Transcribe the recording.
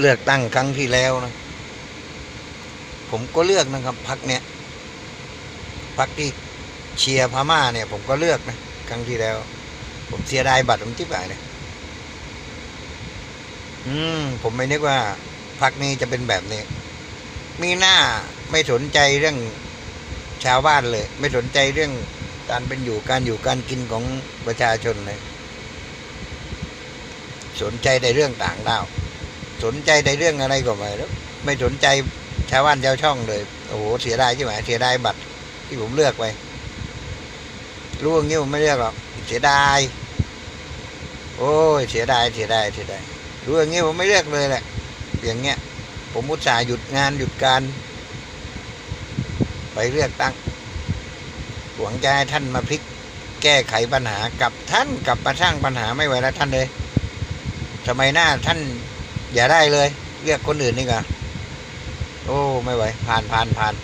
เลือกตั้งครั้งที่แล้วนะ ผมก็เลือกนะครับพักเนี้ยพักที่เชียร์พม่าเนี่ย ผมก็เลือกนะครั้งที่แล้ว ผมเสียดายบัตรผมจิ๊บหายเลยอืม ผมไม่นึกว่าพักนี้จะเป็นแบบนี้ มีหน้าไม่สนใจเรื่องชาวบ้านเลย ไม่สนใจเรื่องการเป็นอยู่การอยู่การกินของประชาชนเลย สนใจแต่เรื่องต่างดาว สนใจในเรื่องอะไรก็ไม่รู้ไม่สนใจชาวบ้านชาวช่องเลย โอ้โหเสียดายใช่ไหมเสียดายบัตรที่ผมเลือกไปรู้อย่างนี้ผมไม่เลือกหรอกเสียดาย โอ้ยเสียดายเสียดายเสียดายรู้อย่างนี้ผมไม่เลือกเลยแหละ อย่างเงี้ย ผมอุตส่าห์หยุดงานหยุดการ ไปเลือกตั้งหวังจะให้ท่านมาพลิก แก้ไขปัญหากับท่านกลับมาสร้างปัญหาไม่ไหวแล้วท่านเลยสมัยหน้าท่าน อย่าได้เลย เรียกคนอื่นนี่ก่อนโอ้ ไม่ไหว ผ่านผ่านผ่าน